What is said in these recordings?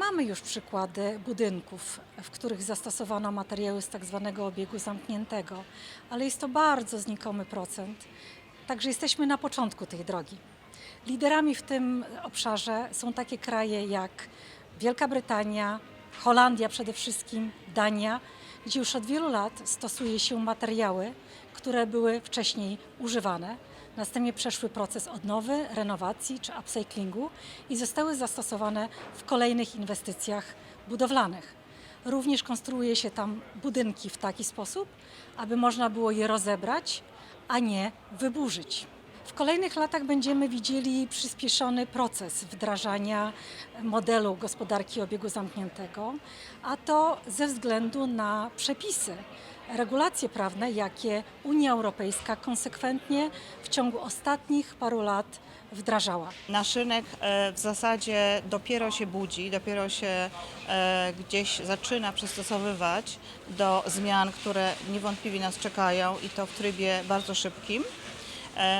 Mamy już przykłady budynków, w których zastosowano materiały z tak zwanego obiegu zamkniętego, ale jest to bardzo znikomy procent. Także jesteśmy na początku tej drogi. Liderami w tym obszarze są takie kraje jak Wielka Brytania, Holandia przede wszystkim, Dania, gdzie już od wielu lat stosuje się materiały, które były wcześniej używane. Następnie przeszły proces odnowy, renowacji czy upcyclingu i zostały zastosowane w kolejnych inwestycjach budowlanych. Również konstruuje się tam budynki w taki sposób, aby można było je rozebrać, a nie wyburzyć. W kolejnych latach będziemy widzieli przyspieszony proces wdrażania modelu gospodarki obiegu zamkniętego, a to ze względu na przepisy, regulacje prawne, jakie Unia Europejska konsekwentnie w ciągu ostatnich paru lat wdrażała. Nasz rynek e, w zasadzie dopiero się budzi, dopiero się e, gdzieś zaczyna przystosowywać do zmian, które niewątpliwie nas czekają i to w trybie bardzo szybkim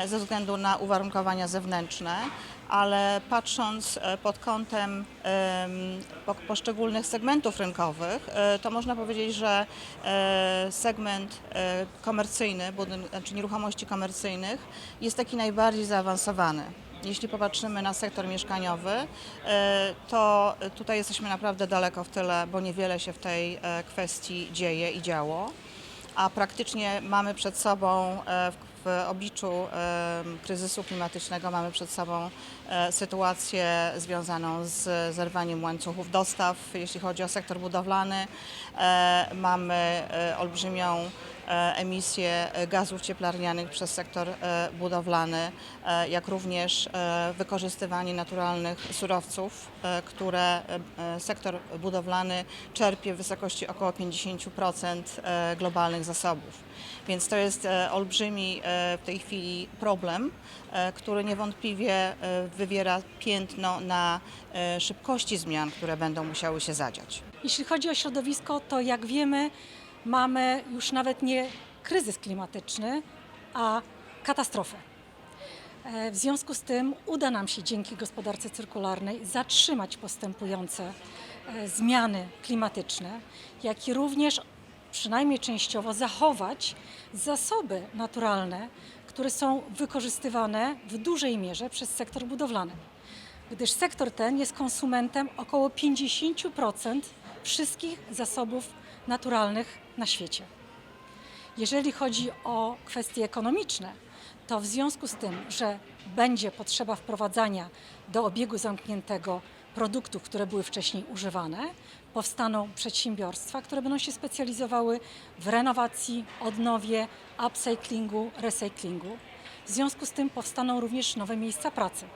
ze względu na uwarunkowania zewnętrzne. Ale patrząc e, pod kątem em, po- poszczególnych segmentów rynkowych, e, to można powiedzieć, że e, segment e, komercyjny, znaczy nieruchomości komercyjnych jest taki najbardziej zaawansowany. Jeśli popatrzymy na sektor mieszkaniowy, e, to tutaj jesteśmy naprawdę daleko w tyle, bo niewiele się w tej e, kwestii dzieje i działo, a praktycznie mamy przed sobą e, w obliczu e, kryzysu klimatycznego mamy przed sobą e, sytuację związaną z zerwaniem łańcuchów dostaw, jeśli chodzi o sektor budowlany. Mamy olbrzymią emisję e, gazów cieplarnianych przez sektor e, budowlany, e, jak również wykorzystywanie naturalnych surowców, które sektor budowlany czerpie w wysokości około 50% e, globalnych zasobów. Więc to jest olbrzymi w tej chwili problem, który niewątpliwie wywiera piętno na szybkości zmian, które będą musiały się zadziać. Jeśli chodzi o środowisko, to jak wiemy, mamy już nawet nie kryzys klimatyczny, a katastrofę. E, W związku z tym uda nam się dzięki gospodarce cyrkularnej zatrzymać postępujące e, zmiany klimatyczne, jak i również przynajmniej częściowo zachować zasoby naturalne, które są wykorzystywane w dużej mierze przez sektor budowlany gdyż sektor ten jest konsumentem około 50% wszystkich zasobów naturalnych na świecie. Jeżeli chodzi o kwestie ekonomiczne, to w związku z tym, że będzie potrzeba wprowadzania do obiegu zamkniętego produktów, które były wcześniej używane, powstaną przedsiębiorstwa, które będą się specjalizowały w renowacji, odnowie, upcyclingu, recyklingu. W związku z tym powstaną również nowe miejsca pracy.